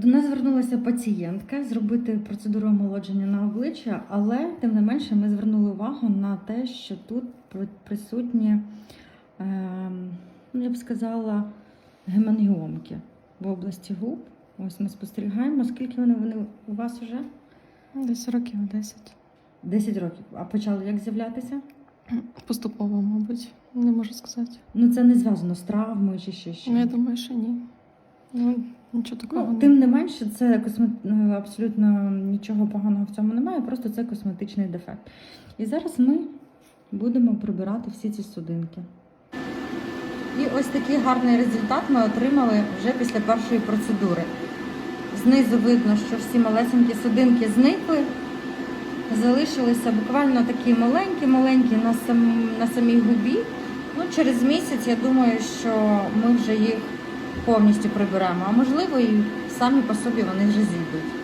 До нас звернулася пацієнтка зробити процедуру омолодження на обличчя, але тим не менше ми звернули увагу на те, що тут присутні, ем, ну, я б сказала, гемангіомки в області губ. Ось ми спостерігаємо, скільки вони, вони у вас вже? Десь років 10. 10 років. А почали як з'являтися? Поступово, мабуть, не можу сказати. Ну це не зв'язано з травмою чи ще щось. Ну, я думаю, що ні. Ну, нічого такого Ну, тим не менше, це косме... ну, абсолютно нічого поганого в цьому немає, просто це косметичний дефект. І зараз ми будемо прибирати всі ці судинки. І ось такий гарний результат ми отримали вже після першої процедури. Знизу видно, що всі малесенькі судинки зникли. Залишилися буквально такі маленькі-маленькі на, сам... на самій губі. Ну, через місяць я думаю, що ми вже їх повністю приберемо, а можливо і самі по собі вони вже зійдуть.